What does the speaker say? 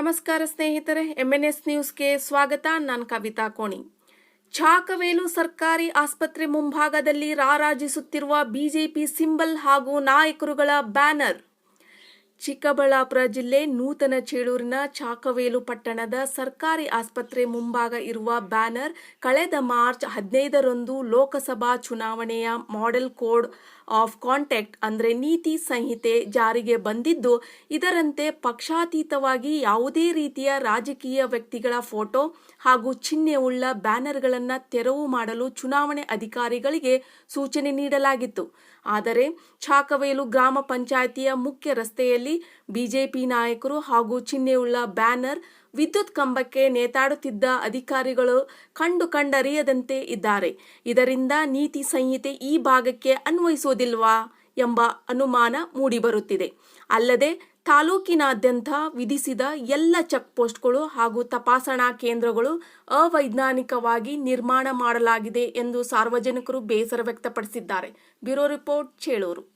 ನಮಸ್ಕಾರ ಸ್ನೇಹಿತರೆ M N S ನ್ಯೂಸ್ಗೆ ಸ್ವಾಗತ. ನಾನು ಕವಿತಾ ಕೋಣಿ. ಚಾಕವೇಲು ಸರ್ಕಾರಿ ಆಸ್ಪತ್ರೆ ಮುಂಭಾಗದಲ್ಲಿ ರಾರಾಜಿಸುತ್ತಿರುವ ಬಿಜೆಪಿ ಸಿಂಬಲ್ ಹಾಗೂ ನಾಯಕರುಗಳ ಬ್ಯಾನರ್. ಚಿಕ್ಕಬಳ್ಳಾಪುರ ಜಿಲ್ಲೆ ನೂತನ ಚೇಳೂರಿನ ಚಾಕವೇಲು ಪಟ್ಟಣದ ಸರ್ಕಾರಿ ಆಸ್ಪತ್ರೆ ಮುಂಭಾಗ ಇರುವ ಬ್ಯಾನರ್ ಕಳೆದ ಮಾರ್ಚ್ ಹದಿನೈದರಂದು ಲೋಕಸಭಾ ಚುನಾವಣೆಯ ಮಾಡೆಲ್ ಕೋಡ್ ಆಫ್ ಕಾಂಟ್ಯಾಕ್ಟ್ ಅಂದರೆ ನೀತಿ ಸಂಹಿತೆ ಜಾರಿಗೆ ಬಂದಿದ್ದು, ಇದರಂತೆ ಪಕ್ಷಾತೀತವಾಗಿ ಯಾವುದೇ ರೀತಿಯ ರಾಜಕೀಯ ವ್ಯಕ್ತಿಗಳ ಫೋಟೋ ಹಾಗೂ ಚಿಹ್ನೆಯುಳ್ಳ ಬ್ಯಾನರ್ಗಳನ್ನು ತೆರವು ಮಾಡಲು ಚುನಾವಣೆ ಅಧಿಕಾರಿಗಳಿಗೆ ಸೂಚನೆ ನೀಡಲಾಗಿತ್ತು. ಆದರೆ, ಚಾಕವೇಲು ಗ್ರಾಮ ಪಂಚಾಯಿತಿಯ ಮುಖ್ಯ ರಸ್ತೆಯಲ್ಲಿ ಬಿಜೆಪಿ ನಾಯಕರು ಹಾಗೂ ಚಿಹ್ನೆಯುಳ್ಳ ಬ್ಯಾನರ್ ವಿದ್ಯುತ್ ಕಂಬಕ್ಕೆ ನೇತಾಡುತ್ತಿದ್ದ ಅಧಿಕಾರಿಗಳು ಕಂಡು ಕಂಡರಿಯದಂತೆ ಇದ್ದಾರೆ. ಇದರಿಂದ ನೀತಿ ಸಂಹಿತೆ ಈ ಭಾಗಕ್ಕೆ ಅನ್ವಯಿಸುವುದಿಲ್ವಾ ಎಂಬ ಅನುಮಾನ ಮೂಡಿಬರುತ್ತಿದೆ. ಅಲ್ಲದೆ ತಾಲೂಕಿನಾದ್ಯಂತ ವಿಧಿಸಿದ ಎಲ್ಲ ಚೆಕ್ ಪೋಸ್ಟ್ಗಳು ಹಾಗೂ ತಪಾಸಣಾ ಕೇಂದ್ರಗಳು ಅವೈಜ್ಞಾನಿಕವಾಗಿ ನಿರ್ಮಾಣ ಮಾಡಲಾಗಿದೆ ಎಂದು ಸಾರ್ವಜನಿಕರು ಬೇಸರ ವ್ಯಕ್ತಪಡಿಸಿದ್ದಾರೆ. Bureau report Chelur.